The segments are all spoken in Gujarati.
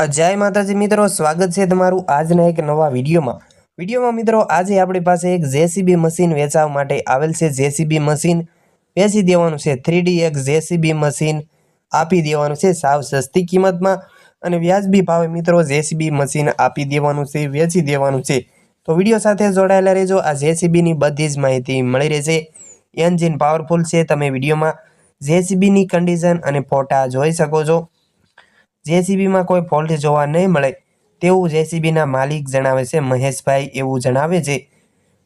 જય માતાજી મિત્રો, સ્વાગત છે તમારું આજના એક નવા વિડીયોમાં. વિડીયોમાં મિત્રો, આજે આપણી પાસે એક જેસીબી મશીન વેચાવવા માટે આવેલ છે. જેસીબી મશીન વેચી દેવાનું છે. થ્રી એક જેસીબી મશીન આપી દેવાનું છે સાવ સસ્તી કિંમતમાં. અને વ્યાજબી ભાવે મિત્રો, જેસીબી મશીન આપી દેવાનું છે, વેચી દેવાનું છે. તો વીડિયો સાથે જોડાયેલા રહેજો. આ જેસીબીની બધી જ માહિતી મળી રહેશે. એન્જિન પાવરફુલ છે. તમે વિડીયોમાં જેસીબીની કન્ડિશન અને ફોટા જોઈ શકો છો. જેસીબીમાં કોઈ ફોલ્ટ જોવા નહીં મળે તેવું જેસીબીના માલિક જણાવે છે, મહેશભાઈ એવું જણાવે છે.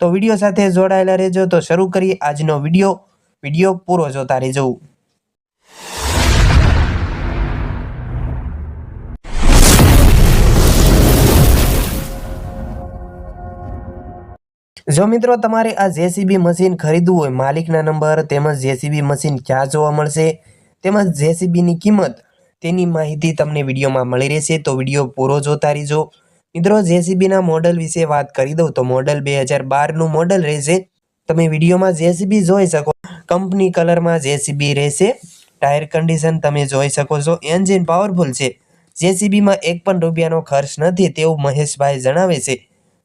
તો વીડિયો સાથે જોડાયેલા રહેજો. તો શરૂ કરીએ આજનો વીડિયો. વીડિયો પૂરો જોતા રહેજો. જો મિત્રો તમારે આ જેસીબી મશીન ખરીદવું હોય, માલિકના નંબર તેમજ જેસીબી મશીન ક્યાં જોવા મળશે? તેમજ જેસીબીની કિંમત તેની માહિતી તમને વિડીયોમાં મળી રહેશે. તો વીડિયો પૂરો જોતા રહેજો. મિત્રો, જેસીબીના મોડલ વિશે વાત કરી દઉં તો મોડલ બે હજાર બારનું મોડલ રહેશે. તમે વિડીયોમાં જેસીબી જોઈ શકો. કંપની કલરમાં જેસીબી રહેશે. ટાયર કન્ડિશન તમે જોઈ શકો છો. એન્જિન પાવરફુલ છે. જેસીબીમાં એક પણ રૂપિયાનો ખર્ચ નથી તેવું મહેશભાઈ જણાવે છે.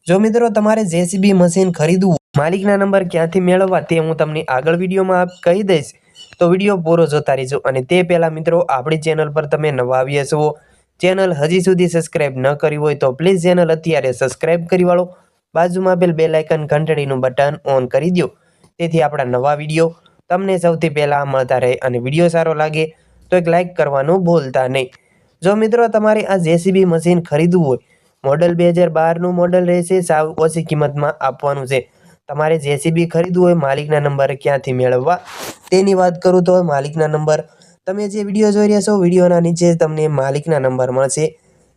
જો મિત્રો, તમારે જેસીબી મશીન ખરીદવું માલિકના નંબર ક્યાંથી મેળવવા તે હું તમને આગળ વિડીયોમાં કહી દઈશ. તો વીડિયો પૂરો જોતા રહેજો. અને તે પહેલાં મિત્રો, આપણી ચેનલ પર તમે નવા આવ્યા છો, ચેનલ હજી સુધી સબસ્ક્રાઇબ ન કરી હોય તો પ્લીઝ ચેનલ અત્યારે સબસ્ક્રાઇબ કરી વાળો. બાજુમાં આપેલ બે લાઇકન ઘંટડીનું બટન ઓન કરી દો તેથી આપણા નવા વીડિયો તમને સૌથી પહેલાં મળતા રહે અને વીડિયો સારો લાગે તો એક લાઇક કરવાનું ભૂલતા નહીં. જો મિત્રો, તમારે આ જેસીબી મશીન ખરીદવું હોય, મોડલ બે હજાર બારનું મોડલ રહેશે, સાવ ઓછી કિંમતમાં આપવાનું છે. તમારે જેસીબી ખરીદવું હોય, માલિકના નંબર ક્યાંથી મેળવવા, તેની વાત કરું તો માલિકના નંબર તમે જે વીડિયો જોઈ રહ્યા છો, વિડીયોના નીચે તમને માલિકના નંબર મળશે.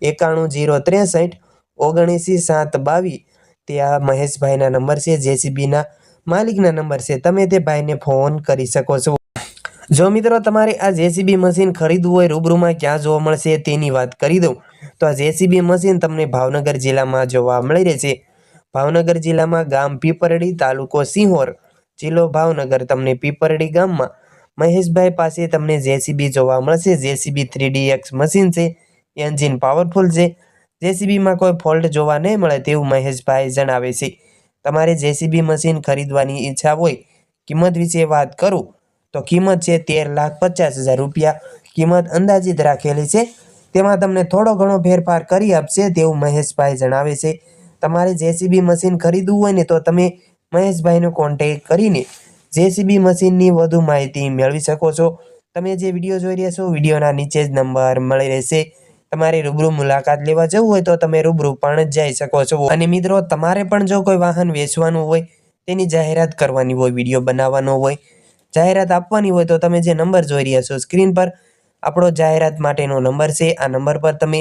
એકાણું જીરો ત્રેસઠ, ઓગણીસી સાત બાવીસ. તે આ મહેશભાઈના નંબર છે, જેસીબીના માલિકના નંબર છે. તમે તે ભાઈને ફોન કરી શકો છો. જો મિત્રો તમારે આ જેસીબી મશીન ખરીદવું હોય, રૂબરૂમાં ક્યાં જોવા મળશે તેની વાત કરી દઉં. તો આ જેસીબી મશીન તમને ભાવનગર જિલ્લામાં જોવા મળી રહેશે. ભાવનગર જિલ્લામાં ગામ પીપરડી તાલુકો સિંહોર. જિલ્લો ભાવનગર, તમને પીપરડી ગામમાં. મહેશભાઈ પાસે તમને જેસીબી જોવા મળશે. જેસીબી થ્રી એક્સ મશીન છે. એન્જિન પાવરફુલ છે. જેસીબીમાં કોઈ ફોલ્ટ જોવા નહીં મળે તેવું મહેશભાઈ જણાવે છે. તમારે જેસીબી મશીન ખરીદવાની ઈચ્છા હોય, કિંમત વિશે વાત કરું, તો કિંમત છે તેર લાખ પચાસ હજાર રૂપિયા. કિંમત અંદાજિત રાખેલી છે. તેમાં તમને થોડો ઘણો ફેરફાર કરી આપશે તેવું મહેશભાઈ જણાવે છે. તમારે જેસીબી મશીન ખરીદવું હોય ને તો તમે મહેશભાઈનો કોન્ટેક કરીને જેસીબી મશીનની વધુ માહિતી મેળવી શકો છો. તમે જે વીડિયો જોઈ રહ્યા છો, વિડીયોના નીચે જ નંબર મળી રહેશે. તમારે રૂબરૂ મુલાકાત લેવા જવું હોય તો તમે રૂબરૂ પણ જઈ શકો છો. અને મિત્રો, તમારે પણ જો કોઈ વાહન વેચવાનું હોય, તેની જાહેરાત કરવાની હોય, વીડિયો બનાવવાનો હોય, જાહેરાત આપવાની હોય, તો તમે જે નંબર જોઈ રહ્યા છો, સ્ક્રીન પર આપણો જાહેરાત માટેનો નંબર છે. આ નંબર પર તમે